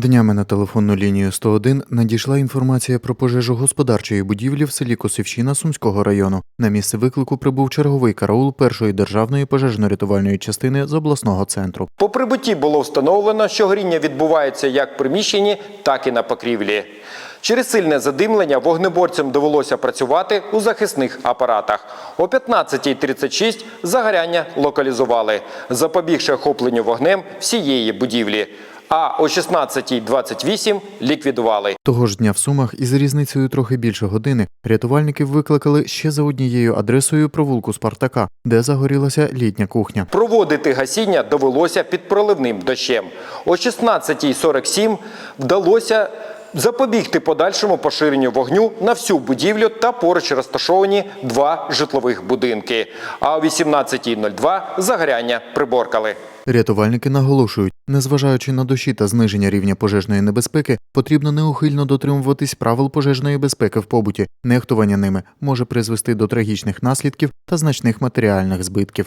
Днями на телефонну лінію 101 надійшла інформація про пожежу господарчої будівлі в селі Косівщина Сумського району. На місце виклику прибув черговий караул першої державної пожежно-рятувальної частини з обласного центру. По прибутті було встановлено, що горіння відбувається як в приміщенні, так і на покрівлі. Через сильне задимлення вогнеборцям довелося працювати у захисних апаратах. О 15.36 загоряння локалізували, запобігши охопленню вогнем всієї будівлі. А о 16.28 ліквідували. Того ж дня в Сумах із різницею трохи більше години рятувальників викликали ще за однією адресою провулку Спартака, де загорілася літня кухня. Проводити гасіння довелося під проливним дощем. О 16.47 вдалося запобігти подальшому поширенню вогню на всю будівлю та поруч розташовані два житлових будинки. А о 18.02 загоряння приборкали. Рятувальники наголошують, незважаючи на дощі та зниження рівня пожежної небезпеки, потрібно неухильно дотримуватись правил пожежної безпеки в побуті. Нехтування ними може призвести до трагічних наслідків та значних матеріальних збитків.